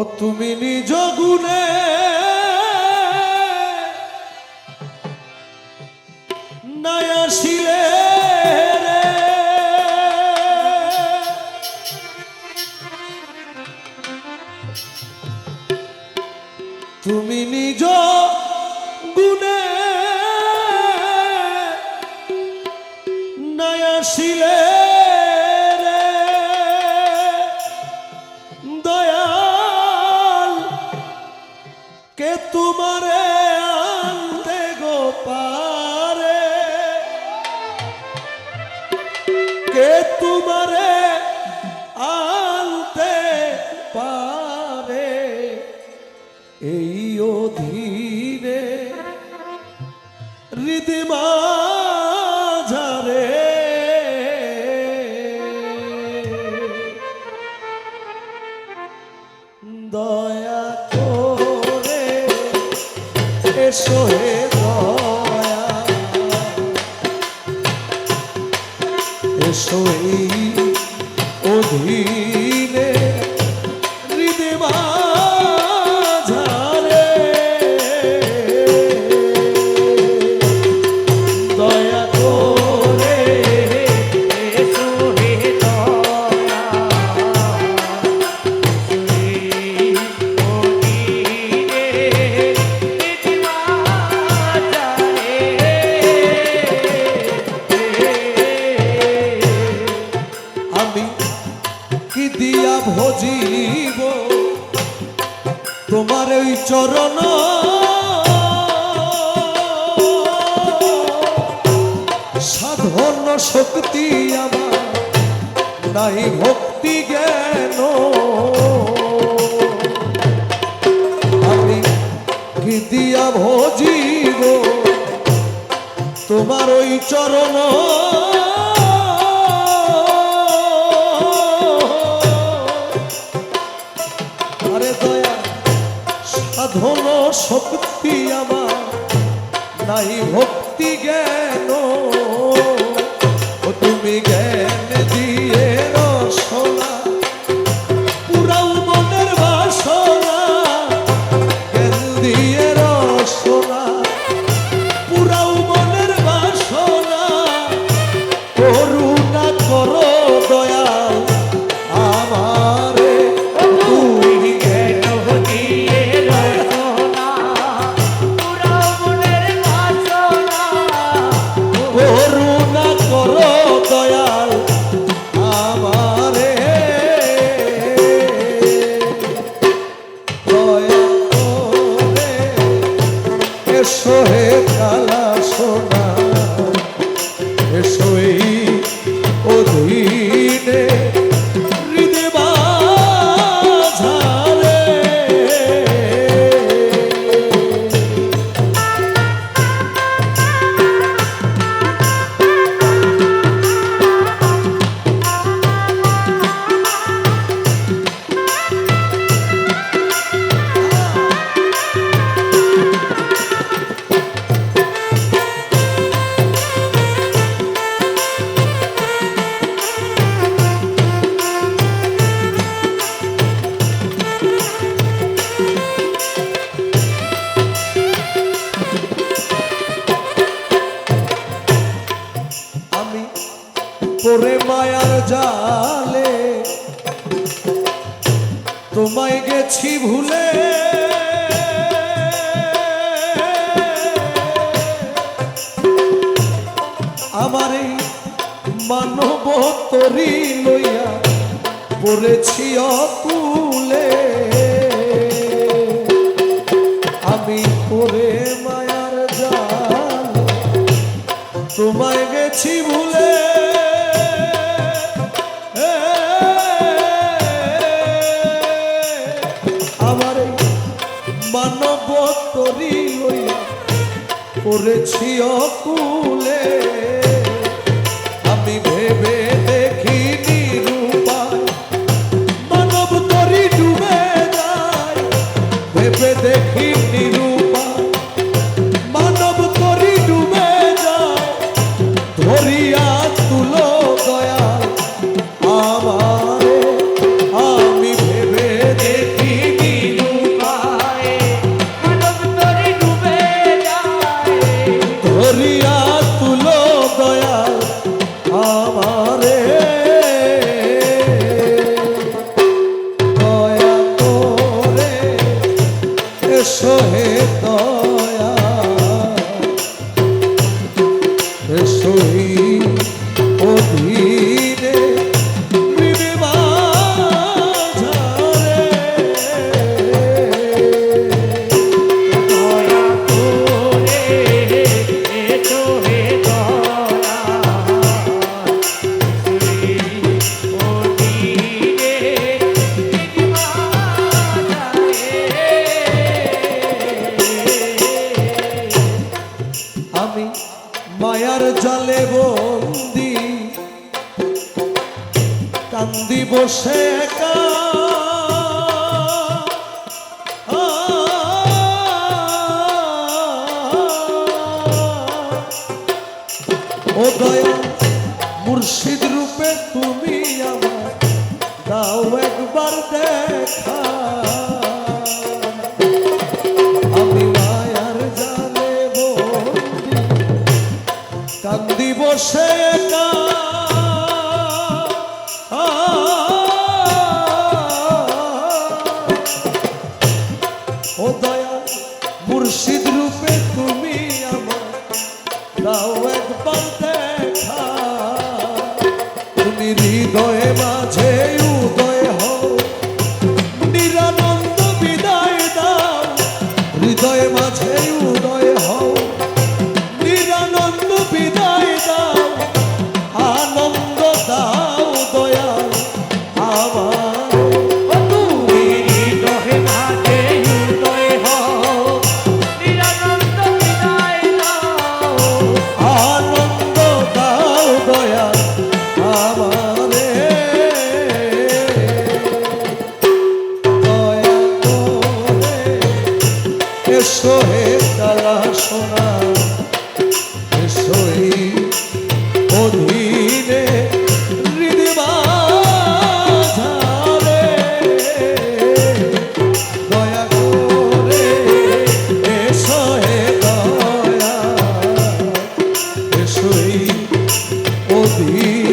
ও তুমি নিজ গুণে। রে। তুমি নিজ গুণে তোমারে আনতে গো পারে। কে তোমারে আনতে পারে? এই অধীনে হৃদিমা ঝারে দয়া এসো হে দয়া। এসো এই অধীনে ভজিব তোমার ওই চরণ। সাধন শক্তি আমার, নাই ভক্তি জ্ঞান। আমি কি দিয়া ভজিব? তোমার ওই চরণ। শক্তি আমার নাই ভক্তি জ্ঞান। এসো হে কালা জালে তোমায় গেছি ভুলে। আমার এই মানব তরি লইয়া পড়েছি অতুলে। আমি পরে মায়ার জাল, তোমায় গেছি ভুলে। পড়েছি অকুলে সোহে কান্দি বসে মুর্শিদ রূপে তুমি আমার দাও একবার দেখা। আমি মায়ার জানে বন্দি, কান্দি বসে হৃদয়ে বা assim.